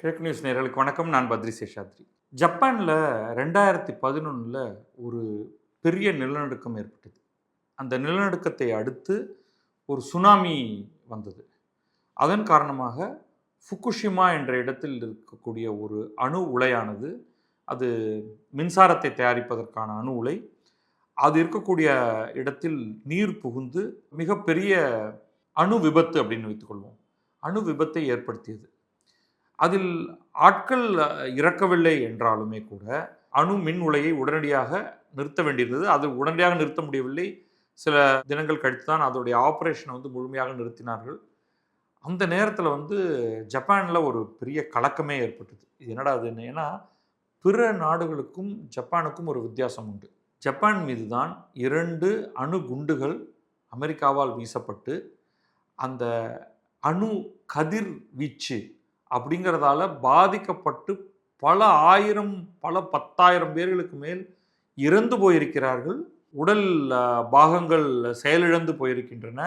கிழக்கு நியூஸ் நேர்களுக்கு வணக்கம். நான் பத்ரி சேஷாத்ரி. ஜப்பானில் ரெண்டாயிரத்தி பதினொன்றில் ஒரு பெரிய நிலநடுக்கம் ஏற்பட்டது. அந்த நிலநடுக்கத்தை அடுத்து ஒரு சுனாமி வந்தது. அதன் காரணமாக ஃபுகுஷிமா என்ற இடத்தில் இருக்கக்கூடிய ஒரு அணு உலையானது அது மின்சாரத்தை தயாரிப்பதற்கான அணு உலை அது இருக்கக்கூடிய இடத்தில் நீர் புகுந்து மிகப்பெரிய அணு விபத்து அப்படின்னு வைத்துக்கொள்வோம். அணு விபத்தை ஏற்படுத்தியது. அதில் ஆட்கள் இறக்கவில்லை என்றாலுமே கூட அணு மின் உலையை உடனடியாக நிறுத்த வேண்டியிருந்தது. அது உடனடியாக நிறுத்த முடியவில்லை. சில தினங்கள் கழித்து தான் அதோடைய ஆப்ரேஷனை வந்து முழுமையாக நிறுத்தினார்கள். அந்த நேரத்தில் வந்து ஜப்பானில் ஒரு பெரிய கலக்கமே ஏற்பட்டது. இது என்னடா அதுன்னு ஏன்னா பிற நாடுகளுக்கும் ஜப்பானுக்கும் ஒரு வித்தியாசம் உண்டு. ஜப்பான் மீது தான் இரண்டு அணு குண்டுகள் அமெரிக்காவால் வீசப்பட்டு அந்த அணு கதிர் வீச்சு அப்படிங்கிறதால பாதிக்கப்பட்டு பல ஆயிரம் பல பத்தாயிரம் பேர்களுக்கு மேல் இறந்து போயிருக்கிறார்கள். உடல் பாகங்கள் செயலிழந்து போயிருக்கின்றன.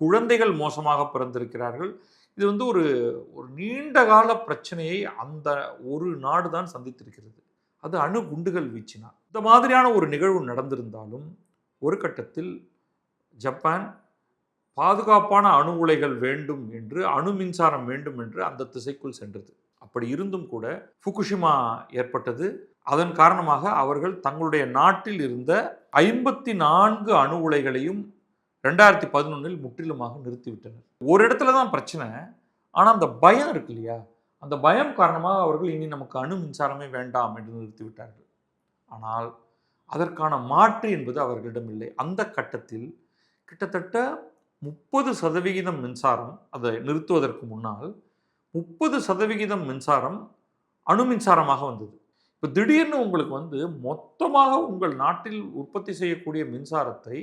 குழந்தைகள் மோசமாக பிறந்திருக்கிறார்கள். இது வந்து ஒரு ஒரு நீண்ட கால பிரச்சனையை அந்த ஒரு நாடு தான் சந்தித்திருக்கிறது. அது அணு குண்டுகள் வீச்சினால். இந்த மாதிரியான ஒரு நிகழ்வு நடந்திருந்தாலும் ஒரு கட்டத்தில் ஜப்பான் பாதுகாப்பான அணு உலைகள் வேண்டும் என்று அணு மின்சாரம் வேண்டும் என்று அந்த திசைக்குள் சென்றது. அப்படி இருந்தும் கூட ஃபுகுஷிமா ஏற்பட்டது. அதன் காரணமாக அவர்கள் தங்களுடைய நாட்டில் இருந்த ஐம்பத்தி நான்கு அணு உலைகளையும் ரெண்டாயிரத்தி பதினொன்றில் முற்றிலுமாக நிறுத்திவிட்டனர். ஒரு இடத்துல தான் பிரச்சனை. ஆனால் அந்த பயம் இருக்கு இல்லையா? அந்த பயம் காரணமாக அவர்கள் இனி நமக்கு அணு மின்சாரமே வேண்டாம் என்று நிறுத்திவிட்டார்கள். ஆனால் அதற்கான மாற்று என்பது அவர்களிடம் இல்லை அந்த கட்டத்தில் கிட்டத்தட்ட முப்பது சதவிகிதம் மின்சாரம் அதை நிறுத்துவதற்கு முன்னால் முப்பது சதவிகிதம் மின்சாரம் அணு மின்சாரமாக வந்தது. இப்போ திடீர்னு உங்களுக்கு வந்து மொத்தமாக உங்கள் நாட்டில் உற்பத்தி செய்யக்கூடிய மின்சாரத்தை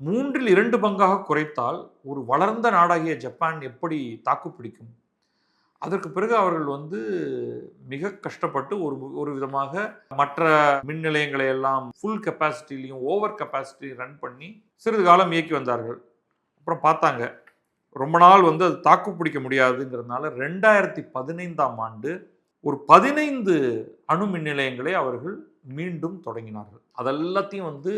மூன்றில் இரண்டு பங்காக குறைத்தால் ஒரு வளர்ந்த நாடாகிய ஜப்பான் எப்படி தாக்குப்பிடிக்கும் அதற்கு பிறகு அவர்கள் வந்து மிக கஷ்டப்பட்டு ஒரு ஒரு விதமாக மற்ற மின் நிலையங்களை எல்லாம் ஃபுல் கெப்பாசிட்டிலையும் ஓவர் கெப்பாசிட்டி ரன் பண்ணி சிறிது காலம் இயக்கி வந்தார்கள். அப்புறம் பார்த்தாங்க. ரொம்ப நாள் வந்து அது தாக்கு பிடிக்க முடியாதுங்கிறதுனால ரெண்டாயிரத்தி பதினைந்தாம் ஆண்டு ஒரு பதினைந்து அணு மின் நிலையங்களை அவர்கள் மீண்டும் தொடங்கினார்கள். அதெல்லாத்தையும் வந்து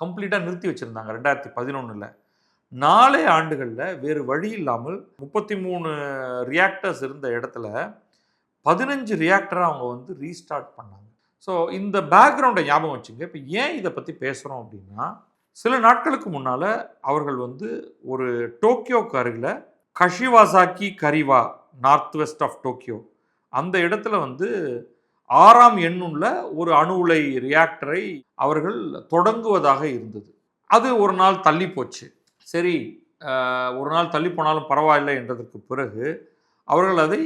கம்ப்ளீட்டாக நிறுத்தி வச்சுருந்தாங்க ரெண்டாயிரத்தி பதினொன்றில் நாலே ஆண்டுகளில் வேறு வழி இல்லாமல் முப்பத்தி மூணு ரியாக்டர்ஸ் இருந்த இடத்துல பதினஞ்சு ரியாக்டரை அவங்க வந்து ரீஸ்டார்ட் பண்ணாங்க. ஸோ இந்த பேக்ரவுண்டை ஞாபகம் வச்சுங்க. இப்போ ஏன் இதை பற்றி பேசுகிறோம் அப்படின்னா சில நாட்களுக்கு முன்னால் அவர்கள் வந்து ஒரு டோக்கியோக்கு அருகில் Kashiwazaki Kariwa north west of Tokyo அந்த இடத்துல வந்து ஆறாம் எண்ணுள்ள ஒரு அணு உலை ரியாக்டரை அவர்கள் தொடங்குவதாக இருந்தது. அது ஒரு நாள் தள்ளி போச்சு. சரி ஒரு நாள் தள்ளி போனாலும் பரவாயில்லை என்றதற்கு பிறகு அவர்கள் அதை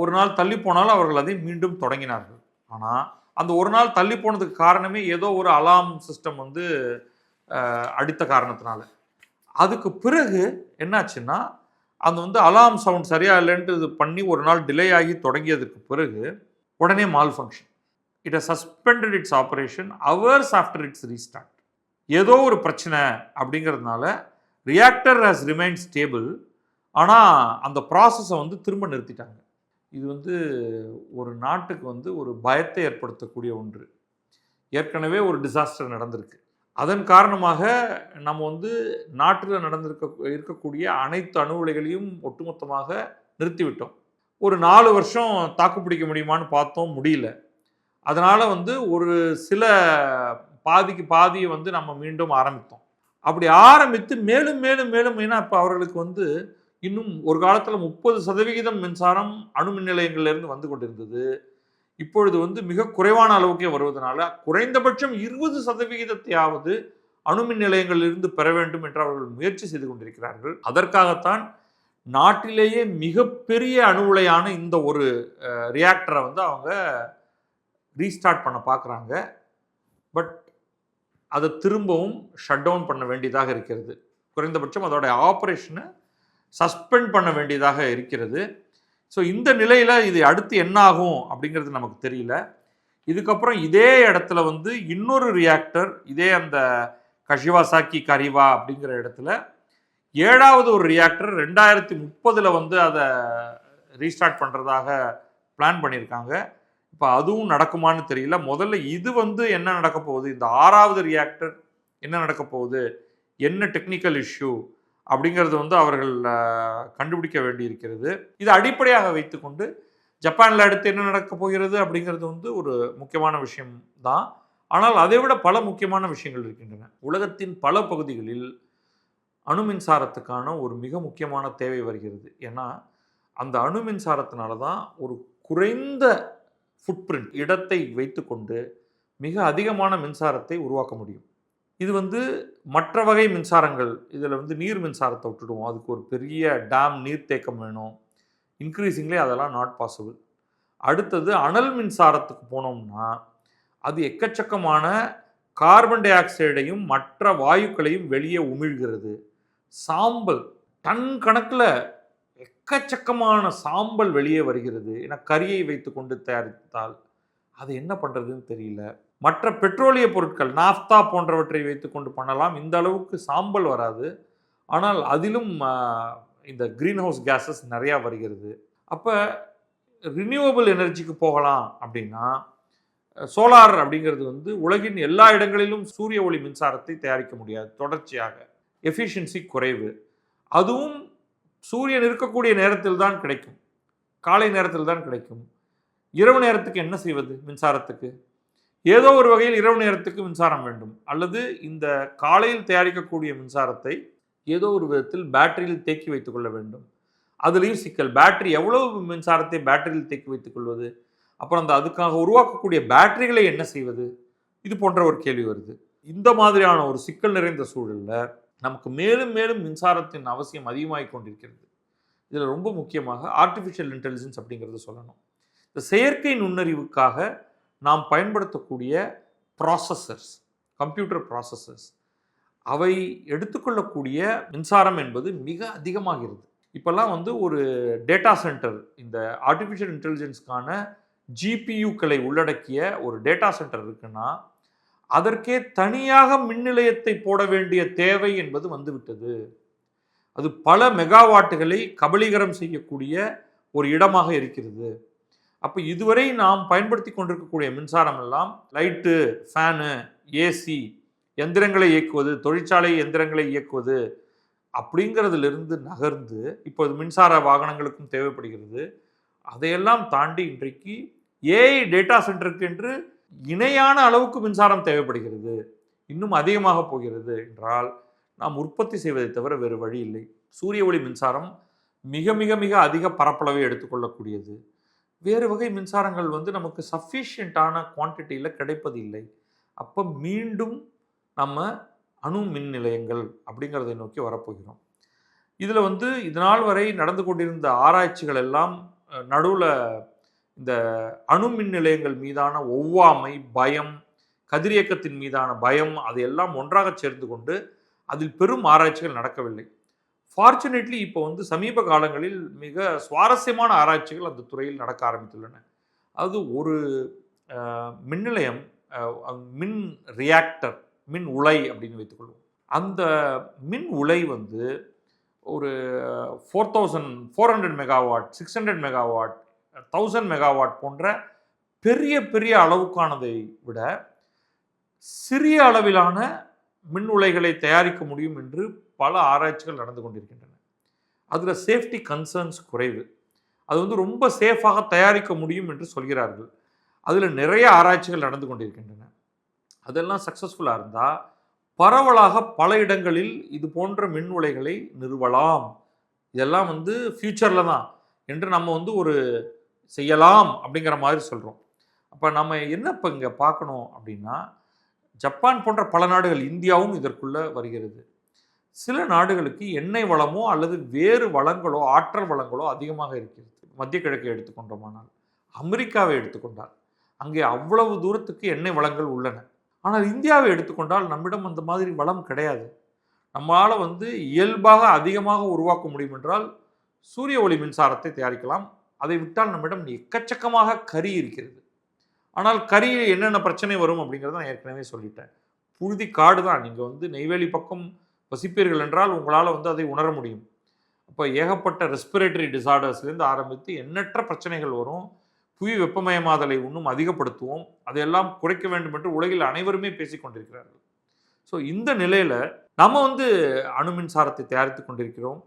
ஒரு நாள் தள்ளி போனாலும் அவர்கள் அதை மீண்டும் தொடங்கினார்கள். ஆனால் அந்த ஒரு நாள் தள்ளி போனதுக்கு காரணமே ஏதோ ஒரு அலாம் சிஸ்டம் வந்து அடித்த காரணத்தினால. அதுக்கு பிறகு என்னாச்சுன்னா அந்த வந்து அலாம் சவுண்ட் சரியா இல்லைன்ட்டு இது பண்ணி ஒரு நாள் டிலே ஆகி தொடங்கியதுக்கு பிறகு உடனே malfunction it suspended its operation hours after its restart ஏதோ ஒரு பிரச்சனை அப்படிங்கிறதுனால ரியாக்டர் ஹஸ் ரிமைன் ஸ்டேபிள் ஆனால் அந்த ப்ராசஸை வந்து திரும்ப நிறுத்திட்டாங்க. இது வந்து ஒரு நாட்டுக்கு வந்து ஒரு பயத்தை ஏற்படுத்தக்கூடிய ஒன்று. ஏற்கனவே ஒரு டிசாஸ்டர் நடந்திருக்கு. அதன் காரணமாக நம்ம வந்து நாட்டில் நடந்திருக்க இருக்கக்கூடிய அனைத்து அணு உலைகளையும் ஒட்டுமொத்தமாக நிறுத்திவிட்டோம். ஒரு நாலு வருஷம் தாக்கு பிடிக்க முடியுமான்னு பார்த்தோம் முடியல. அதனால் வந்து ஒரு சில பாதிக்கு பாதியை வந்து நம்ம மீண்டும் ஆரம்பித்தோம். அப்படி ஆரம்பித்து மேலும் மேலும் மேலும் ஏன்னா இப்போ அவர்களுக்கு வந்து இன்னும் ஒரு காலத்தில் முப்பது சதவிகிதம் மின்சாரம் அணு மின் நிலையங்கள்லேருந்து வந்து கொண்டிருந்தது. இப்பொழுது வந்து மிக குறைவான அளவுக்கே வருவதனால குறைந்தபட்சம் இருபது சதவிகிதத்தையாவது அணுமின் நிலையங்களிலிருந்து பெற வேண்டும் என்று அவர்கள் முயற்சி செய்து கொண்டிருக்கிறார்கள். அதற்காகத்தான் நாட்டிலேயே மிகப்பெரிய அணு உலையான இந்த ஒரு ரியாக்டரை வந்து அவங்க ரீஸ்டார்ட் பண்ண பார்க்குறாங்க பட் அதை திரும்பவும் ஷட் டவுன் பண்ண வேண்டியதாக இருக்கிறது. குறைந்தபட்சம் அதோடைய ஆப்ரேஷனை சஸ்பெண்ட் பண்ண வேண்டியதாக இருக்கிறது. ஸோ இந்த நிலையில் இது அடுத்து என்ன ஆகும் அப்படிங்கிறது நமக்கு தெரியல. இதுக்கப்புறம் இதே இடத்துல வந்து இன்னொரு ரியாக்டர் இதே அந்த கஷிவாசாக்கி கரிவா அப்படிங்கிற இடத்துல ஏழாவது ஒரு ரியாக்டர் ரெண்டாயிரத்தி முப்பதில் வந்து அதை ரீஸ்டார்ட் பண்ணுறதாக பிளான் பண்ணியிருக்காங்க. இப்போ அதுவும் நடக்குமான்னு தெரியல. முதல்ல இது வந்து என்ன நடக்க போகுது? இந்த ஆறாவது ரியாக்டர் என்ன நடக்க போகுது? என்ன டெக்னிக்கல் இஷ்யூ அப்படிங்கிறது வந்து அவர்கள் கண்டுபிடிக்க வேண்டியிருக்கிறது. இது அடிப்படையாக வைத்துக்கொண்டு ஜப்பானில் அடுத்து என்ன நடக்கப் போகிறது அப்படிங்கிறது வந்து ஒரு முக்கியமான விஷயம் தான். ஆனால் அதை விட பல முக்கியமான விஷயங்கள் இருக்கின்றன. உலகத்தின் பல பகுதிகளில் அணு மின்சாரத்துக்கான ஒரு மிக முக்கியமான தேவை வருகிறது. ஏன்னா அந்த அணு மின்சாரத்தினால தான் ஒரு குறைந்த ஃபுட்பிரிண்ட் இடத்தை வைத்துக்கொண்டு மிக அதிகமான மின்சாரத்தை உருவாக்க முடியும். இது வந்து மற்ற வகை மின்சாரங்கள். இதில் வந்து நீர் மின்சாரத்தை விட்டுடுவோம். அதுக்கு ஒரு பெரிய டேம் நீர்த்தேக்கம் வேணும். இன்க்ரீசிங்லே அதெல்லாம் நாட் பாசிபிள் அடுத்தது அனல் மின்சாரத்துக்கு போனோம்னா அது எக்கச்சக்கமான கார்பன் டை ஆக்சைடையும் மற்ற வாயுக்களையும் வெளியே உமிழ்கிறது. சாம்பல் டன் கணக்கில் எக்கச்சக்கமான சாம்பல் வெளியே வருகிறது. ஏன்னா கரியை வைத்துக்கொண்டு தயாரித்தால். அது என்ன பண்ணுறதுன்னு தெரியல. மற்ற பெட்ரோலிய பொருட்கள் நாஃப்தா போன்றவற்றை வைத்துக்கொண்டு பண்ணலாம். இந்த அளவுக்கு சாம்பல் வராது. ஆனால் அதிலும் இந்த க்ரீன் ஹவுஸ் கேஸஸ் நிறையா வருகிறது. அப்போ ரினியூவபிள் எனர்ஜிக்கு போகலாம் அப்படின்னா சோலார் அப்படிங்கிறது வந்து உலகின் எல்லா இடங்களிலும் சூரிய ஒளி மின்சாரத்தை தயாரிக்க முடியாது. தொடர்ச்சியாக. எஃபிஷியன்சி குறைவு. அதுவும் சூரியன் இருக்கக்கூடிய நேரத்தில் தான் கிடைக்கும். காலை நேரத்தில் தான் கிடைக்கும். இரவு நேரத்துக்கு என்ன செய்வது மின்சாரத்துக்கு? ஏதோ ஒரு வகையில் இரவு நேரத்துக்கு மின்சாரம் வேண்டும். அல்லது இந்த காலையில் தயாரிக்கக்கூடிய மின்சாரத்தை ஏதோ ஒரு விதத்தில் பேட்டரியில் தேக்கி வைத்துக் கொள்ள வேண்டும். அதுலேயும் சிக்கல். பேட்டரி எவ்வளவு மின்சாரத்தை பேட்டரியில் தேக்கி வைத்துக் கொள்வது? அப்புறம் அந்த அதுக்காக உருவாக்கக்கூடிய பேட்டரிகளை என்ன செய்வது? இது போன்ற ஒரு கேள்வி வருது. இந்த மாதிரியான ஒரு சிக்கல் நிறைந்த சூழலில் நமக்கு மேலும் மேலும் மின்சாரத்தின் அவசியம் அதிகமாகிக் கொண்டிருக்கிறது. இதில் ரொம்ப முக்கியமாக ஆர்டிஃபிஷியல் இன்டெலிஜென்ஸ் அப்படிங்கிறத சொல்லணும். இந்த செயற்கை நுண்ணறிவுக்காக நாம் பயன்படுத்தக்கூடிய ப்ராசஸர்ஸ் கம்ப்யூட்டர் ப்ராசஸர்ஸ் அவை எடுத்துக்கொள்ளக்கூடிய மின்சாரம் என்பது மிக அதிகமாகிறது. இப்போல்லாம் வந்து ஒரு டேட்டா சென்டர் இந்த ஆர்டிஃபிஷியல் இன்டெலிஜென்ஸ்க்கான ஜிபியூக்களை உள்ளடக்கிய ஒரு டேட்டா சென்டர் இருக்குன்னா அதற்கே தனியாக மின் நிலையத்தை போட வேண்டிய தேவை என்பது வந்துவிட்டது. அது பல மெகாவாட்டுகளை கபலீகரம் செய்யக்கூடிய ஒரு இடமாக இருக்கிறது. அப்போ இதுவரை நாம் பயன்படுத்தி கொண்டிருக்கக்கூடிய மின்சாரம் எல்லாம் லைட்டு ஃபேனு ஏசி எந்திரங்களை இயக்குவது தொழிற்சாலை எந்திரங்களை இயக்குவது அப்படிங்கிறதுலிருந்து நகர்ந்து இப்போது மின்சார வாகனங்களுக்கும் தேவைப்படுகிறது. அதையெல்லாம் தாண்டி இன்றைக்கு ஏஐ டேட்டா சென்டருக்கு என்று இணையான அளவுக்கு மின்சாரம் தேவைப்படுகிறது. இன்னும் அதிகமாக போகிறது என்றால் நாம் உற்பத்தி செய்வதை தவிர வேறு வழி இல்லை. சூரிய ஒளி மின்சாரம் மிக மிக மிக அதிக பரப்பளவை எடுத்துக்கொள்ளக்கூடியது. வேறு வகை மின்சாரங்கள் வந்து நமக்கு சஃபிஷியண்ட்டான குவான்டிட்டியில் கிடைப்பதில்லை. அப்போ மீண்டும் நம்ம அணு மின் நிலையங்கள் அப்படிங்கிறதை நோக்கி வரப்போகிறோம். இதில் வந்து இதனால் வரை நடந்து கொண்டிருந்த ஆராய்ச்சிகள் எல்லாம் நடுவில் இந்த அணு மின் நிலையங்கள் மீதான ஒவ்வாமை பயம் கதிரியக்கத்தின் மீதான பயம் அதையெல்லாம் ஒன்றாக சேர்ந்து கொண்டு அதில் பெரும் ஆராய்ச்சிகள் நடக்கவில்லை. ஃபார்ச்சுனேட்லி இப்போ வந்து சமீப காலங்களில் மிக சுவாரஸ்யமான ஆராய்ச்சிகள் அந்த துறையில் நடக்க ஆரம்பித்துள்ளன. அது ஒரு மின்நிலையம் மின் மின் ரியாக்டர் மின் உலை அப்படின்னு வைத்துக்கொள்வோம் அந்த மின் உலை வந்து ஒரு four thousand four hundred megawatt six hundred megawatt thousand megawatt போன்ற பெரிய பெரிய அளவுக்கானதை விட சிறிய அளவிலான மின் உலைகளை தயாரிக்க முடியும் என்று பல ஆராய்ச்சிகள் நடந்து கொண்டிருக்கின்றன. அதில் சேஃப்டி கன்சர்ன்ஸ் குறைவு. அது வந்து ரொம்ப சேஃபாக தயாரிக்க முடியும் என்று சொல்கிறார்கள். அதில் நிறைய ஆராய்ச்சிகள் நடந்து கொண்டிருக்கின்றன. அதெல்லாம் சக்ஸஸ்ஃபுல்லாக இருந்தால் பரவலாக பல இடங்களில் இது போன்ற மின் உலைகளை நிறுவலாம். இதெல்லாம் வந்து ஃப்யூச்சரில் தான் என்று நம்ம வந்து ஒரு செய்யலாம் அப்படிங்கிற மாதிரி சொல்கிறோம் அப்போ நம்ம என்ன இப்போ இங்கே பார்க்கணும் அப்படின்னா ஜப்பான் போன்ற பல நாடுகள் இந்தியாவும் இதற்குள்ளே வருகிறது. சில நாடுகளுக்கு எண்ணெய் வளமோ அல்லது வேறு வளங்களோ ஆற்றல் வளங்களோ அதிகமாக இருக்கிறது. மத்திய கிழக்கை எடுத்துக்கொண்டோமானால் அமெரிக்காவை எடுத்துக்கொண்டால் அங்கே அவ்வளவு தூரத்துக்கு எண்ணெய் வளங்கள் உள்ளன. ஆனால் இந்தியாவை எடுத்துக்கொண்டால் நம்மிடம் அந்த மாதிரி வளம் கிடையாது. நம்மளால் வந்து இயல்பாக அதிகமாக உருவாக்க முடியும் என்றால் சூரிய ஒளி மின்சாரத்தை தயாரிக்கலாம். அதை விட்டால் நம்மிடம் எக்கச்சக்கமாக கரி இருக்கிறது. ஆனால் கறி என்னென்ன பிரச்சனை வரும் அப்படிங்கிறத நான் ஏற்கனவே சொல்லிட்டேன். புழுதி காடு தான். நீங்கள் வந்து நெய்வேலி பக்கம் வசிப்பீர்கள் என்றால் உங்களால் வந்து அதை உணர முடியும். அப்போ ஏகப்பட்ட ரெஸ்பிரேட்டரி டிசார்டர்ஸ்லேருந்து ஆரம்பித்து எண்ணற்ற பிரச்சனைகள் வரும். புவி வெப்பமயமாதலை இன்னும் அதிகப்படுத்துவோம். அதையெல்லாம் குறைக்க வேண்டும் என்று உலகில் அனைவருமே பேசிக் கொண்டிருக்கிறார்கள். ஸோ இந்த நிலையில் நம்ம வந்து அணு மின்சாரத்தை தயாரித்து கொண்டிருக்கிறோம்.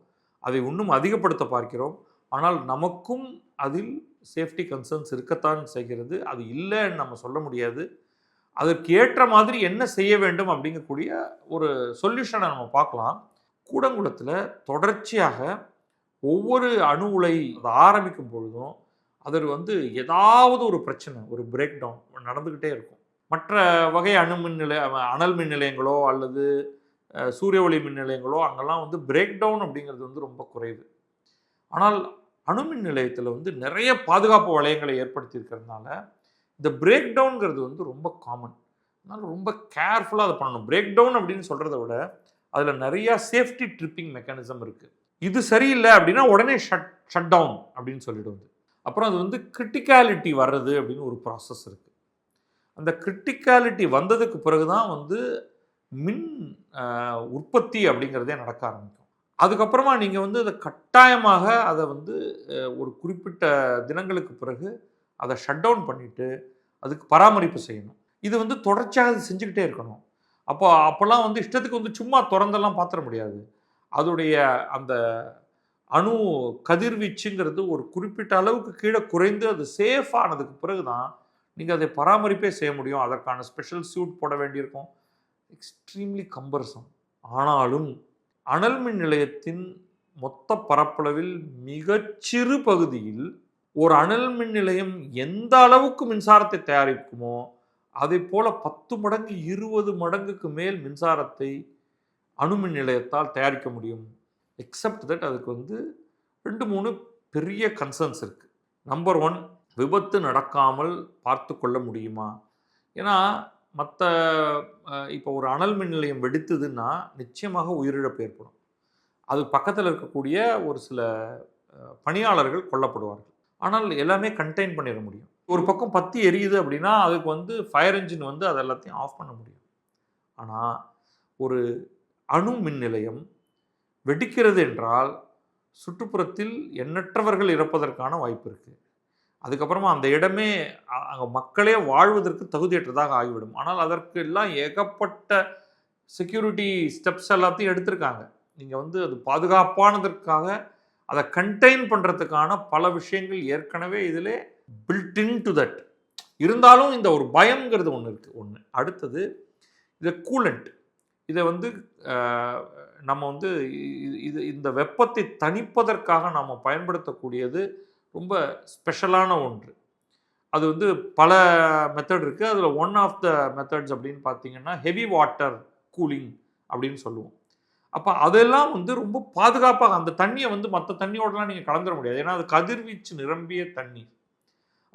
அதை இன்னும் அதிகப்படுத்த பார்க்கிறோம். ஆனால் நமக்கும் அதில் சேஃப்டி கன்சர்ன்ஸ் இருக்கத்தான் செய்கிறது. அது இல்லைன்னு நம்ம சொல்ல முடியாது. அதற்கு ஏற்ற மாதிரி என்ன செய்ய வேண்டும் அப்படிங்கக்கூடிய ஒரு சொல்யூஷனை நம்ம பார்க்கலாம். கூடங்குளத்தில் தொடர்ச்சியாக ஒவ்வொரு அணு உலை அதை ஆரம்பிக்கும் பொழுதும் அதில் வந்து ஏதாவது ஒரு பிரச்சனை ஒரு பிரேக் டவுன் நடந்துக்கிட்டே இருக்கும். மற்ற வகை அணு மின் நிலைய அனல் மின் நிலையங்களோ அல்லது சூரிய ஒளி மின் நிலையங்களோ அங்கெல்லாம் வந்து பிரேக் டவுன் அப்படிங்கிறது வந்து ரொம்ப குறைவு. ஆனால் அணுமின் நிலையத்தில் வந்து நிறைய பாதுகாப்பு வளையங்களை ஏற்படுத்தியிருக்கிறதுனால இந்த பிரேக் டவுன்கிறது வந்து ரொம்ப காமன் அதனால் ரொம்ப கேர்ஃபுல்லாக அதை பண்ணணும். பிரேக் டவுன் அப்படின்னு சொல்கிறத விட அதில் நிறையா சேஃப்டி ட்ரிப்பிங் மெக்கானிசம் இருக்குது இது சரியில்லை அப்படின்னா உடனே ஷட் ஷட் டவுன் அப்படின்னு சொல்லிடுவது. அப்புறம் அது வந்து கிரிட்டிக்காலிட்டி வர்றது அப்படின்னு ஒரு ப்ராசஸ் இருக்குது அந்த கிரிட்டிக்காலிட்டி வந்ததுக்கு பிறகு தான் வந்து மின் உற்பத்தி அப்படிங்கிறதே நடக்க ஆரம்பிக்கும். அதுக்கப்புறமா நீங்கள் வந்து அதை கட்டாயமாக அதை வந்து ஒரு குறிப்பிட்ட தினங்களுக்கு பிறகு அதை ஷட் டவுன் பண்ணிவிட்டு அதுக்கு பராமரிப்பு செய்யணும். இது வந்து தொடர்ச்சியாக அது செஞ்சுக்கிட்டே இருக்கணும். அப்போ அப்போல்லாம் வந்து இஷ்டத்துக்கு வந்து சும்மா திறந்தெல்லாம் பார்த்துட முடியாது. அதோடைய அந்த அணு கதிர்வீச்சுங்கிறது ஒரு குறிப்பிட்ட அளவுக்கு கீழே குறைந்து அது சேஃப் ஆனதுக்கு பிறகு தான் நீங்கள் அதை பராமரிப்பே செய்ய முடியும். அதற்கான ஸ்பெஷல் சூட் போட வேண்டியிருக்கும். எக்ஸ்ட்ரீம்லி கம்பர்சம் ஆனாலும் அனல் மின் நிலையத்தின் மொத்த பரப்பளவில் மிகச்சிறு பகுதியில் ஒரு அனல் மின் நிலையம் எந்த அளவுக்கு மின்சாரத்தை தயாரிக்குமோ அதை போல பத்து மடங்கு இருபது மடங்குக்கு மேல் மின்சாரத்தை அணுமின் நிலையத்தால் தயாரிக்க முடியும். எக்ஸப்ட் தட் அதுக்கு வந்து ரெண்டு மூணு பெரிய கன்சர்ன்ஸ் இருக்குது நம்பர் ஒன் விபத்து நடக்காமல் பார்த்து கொள்ள முடியுமா? ஏன்னா மற்ற இப்போ ஒரு அனல் மின் நிலையம் வெடித்ததுன்னா நிச்சயமாக உயிரிழப்பு ஏற்படும். அது பக்கத்தில் இருக்கக்கூடிய ஒரு சில பணியாளர்கள் கொல்லப்படுவார்கள். ஆனால் எல்லாமே கண்டெயின் பண்ணிட முடியும். ஒரு பக்கம் பத்தி எரியுது அப்படின்னா அதுக்கு வந்து ஃபயர் என்ஜின் வந்து அது எல்லாத்தையும் ஆஃப் பண்ண முடியும். ஆனால் ஒரு அணு மின் நிலையம் வெடிக்கிறது என்றால் சுற்றுப்புறத்தில் எண்ணற்றவர்கள் இறப்பதற்கான வாய்ப்பு இருக்குது அதுக்கப்புறமா அந்த இடமே அ- மக்களே வாழ்வதற்கு தகுதியற்றதாக ஆகிவிடும். ஆனால் அதற்கு எல்லாம் ஏகப்பட்ட செக்யூரிட்டி ஸ்டெப்ஸ் எல்லாத்தையும் எடுத்திருக்காங்க. நீங்கள் வந்து அது பாதுகாப்பானதற்காக அதை கண்டெயின் பண்ணுறதுக்கான பல விஷயங்கள் ஏற்கனவே இதில் பில்ட் டு தட் இருந்தாலும் இந்த ஒரு பயங்கிறது ஒன்று இருக்குது ஒன்று அடுத்தது இது கூலண்ட் இதை வந்து நம்ம வந்து இது இந்த வெப்பத்தை தணிப்பதற்காக நாம் பயன்படுத்தக்கூடியது ரொம்ப ஸ்பெஷலான ஒன்று. அது வந்து பல மெத்தட் இருக்குது அதில் ஒன் ஆஃப் த மெத்தட்ஸ் அப்படின்னு பார்த்தீங்கன்னா ஹெவி வாட்டர் கூலிங் அப்படின்னு சொல்லுவோம். அப்போ அதெல்லாம் வந்து ரொம்ப பாதுகாப்பாக அந்த தண்ணியை வந்து மற்ற தண்ணியோடலாம் நீங்கள் கலந்துட முடியாது. ஏன்னா அது கதிர்வீச்சு நிரம்பிய தண்ணி.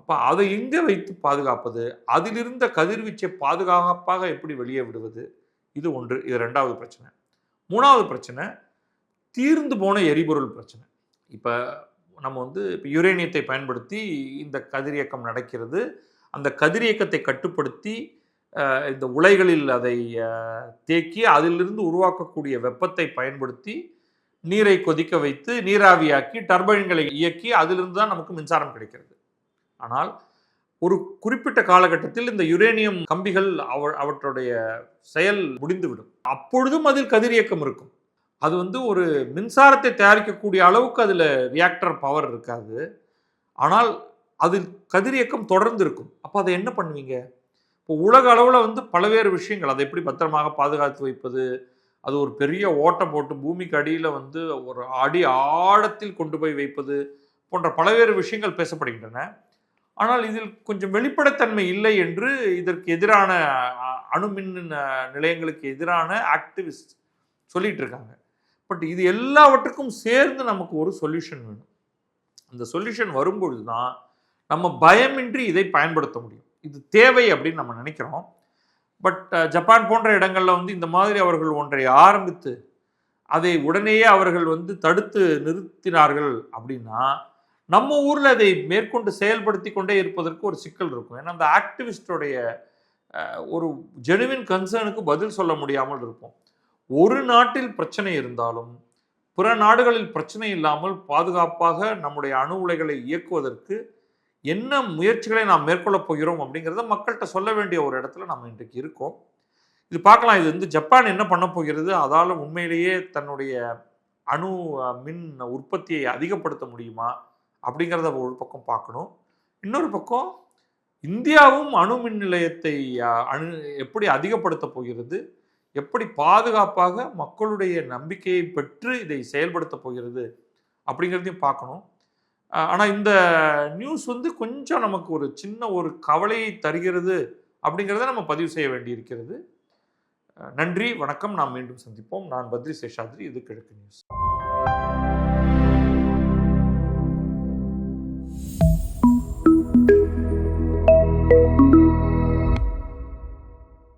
அப்போ அதை எங்கே வைத்து பாதுகாப்பது? அதிலிருந்த கதிர்வீச்சை பாதுகாப்பாக எப்படி வெளியே விடுவது? இது ஒன்று. இது ரெண்டாவது பிரச்சனை. மூணாவது பிரச்சனை தீர்ந்து போன எரிபொருள் பிரச்சனை. இப்போ நம்ம வந்து இப்போ யுரேனியத்தை பயன்படுத்தி இந்த கதிரியக்கம் நடக்கிறது. அந்த கதிரியக்கத்தை கட்டுப்படுத்தி இந்த உலைகளில் அதை தேக்கி அதிலிருந்து உருவாக்கக்கூடிய வெப்பத்தை பயன்படுத்தி நீரை கொதிக்க வைத்து நீராவியாக்கி டர்பைன்களை இயக்கி அதிலிருந்து தான் நமக்கு மின்சாரம் கிடைக்கிறது. ஆனால் ஒரு குறிப்பிட்ட காலகட்டத்தில் இந்த யுரேனியம் கம்பிகள் அவ அவற்றுடைய செயல் முடிந்துவிடும். அப்பொழுதும் அதில் கதிரியக்கம் இருக்கும். அது வந்து ஒரு மின்சாரத்தை தயாரிக்கக்கூடிய அளவுக்கு அதில் ரியாக்டர் பவர் இருக்காது. ஆனால் அதில் கதிரியக்கம் தொடர்ந்து இருக்கும். அப்போ அதை என்ன பண்ணுவீங்க? இப்போ உலக அளவில் வந்து பல்வேறு விஷயங்கள் அதை எப்படி பத்திரமாக பாதுகாத்து வைப்பது? அது ஒரு பெரிய ஓட்டை போட்டு பூமிக்கு அடியில் வந்து ஒரு அடி ஆழத்தில் கொண்டு போய் வைப்பது போன்ற பல்வேறு விஷயங்கள் பேசப்படுகின்றன. ஆனால் இதில் கொஞ்சம் வெளிப்படைத்தன்மை இல்லை என்று இதற்கு எதிரான அ- அணுமின் நிலையங்களுக்கு எதிரான ஆக்டிவிஸ்ட் சொல்லிட்டு இருக்காங்க. பட் இது எல்லாவற்றுக்கும் சேர்ந்து நமக்கு ஒரு சொல்யூஷன் வேணும். அந்த சொல்யூஷன் வரும்பொழுது தான் நம்ம பயமின்றி இதை பயன்படுத்த முடியும். இது தேவை அப்படின்னு நம்ம நினைக்கிறோம். பட் ஜப்பான் போன்ற இடங்களில் வந்து இந்த மாதிரி அவர்கள் ஒன்றை ஆரம்பித்து அதை உடனேயே அவர்கள் வந்து தடுத்து நிறுத்தினார்கள் அப்படின்னா நம்ம ஊரில் அதை மேற்கொண்டு செயல்படுத்தி கொண்டே இருப்பதற்கு ஒரு சிக்கல் இருக்கும். ஏன்னா அந்த ஆக்டிவிஸ்டோடைய ஒரு ஜெனுவின் கன்சர்னுக்கு பதில் சொல்ல முடியாமல் இருப்போம். ஒரு நாட்டில் பிரச்சனை இருந்தாலும் பிற நாடுகளில் பிரச்சனை இல்லாமல் பாதுகாப்பாக நம்முடைய அணு உலைகளை இயக்குவதற்கு என்ன முயற்சிகளை நாம் மேற்கொள்ளப் போகிறோம் அப்படிங்கிறத மக்கள்கிட்ட சொல்ல வேண்டிய ஒரு இடத்துல நம்ம இன்றைக்கு இருக்கோம். இது பார்க்கலாம். இது வந்து ஜப்பான் என்ன பண்ண போகிறது? அதால் உண்மையிலேயே தன்னுடைய அணு மின் உற்பத்தியை அதிகப்படுத்த முடியுமா? அப்படிங்கிறத ஒரு பக்கம் பார்க்கணும். இன்னொரு பக்கம் இந்தியாவும் அணு மின் நிலையத்தை அணு எப்படி அதிகப்படுத்த போகிறது? எப்படி பாதுகாப்பாக மக்களுடைய நம்பிக்கையை பெற்று இதை செயல்படுத்த போகிறது அப்படிங்கிறதையும் பார்க்கணும். ஆனால் இந்த நியூஸ் வந்து கொஞ்சம் நமக்கு ஒரு சின்ன ஒரு கவலையை தருகிறது அப்படிங்கிறத நம்ம பதிவு செய்ய வேண்டியிருக்கிறது. நன்றி வணக்கம். நாம் மீண்டும் சந்திப்போம். நான் பத்ரி சேஷாத்ரி இது கிழக்கு நியூஸ்.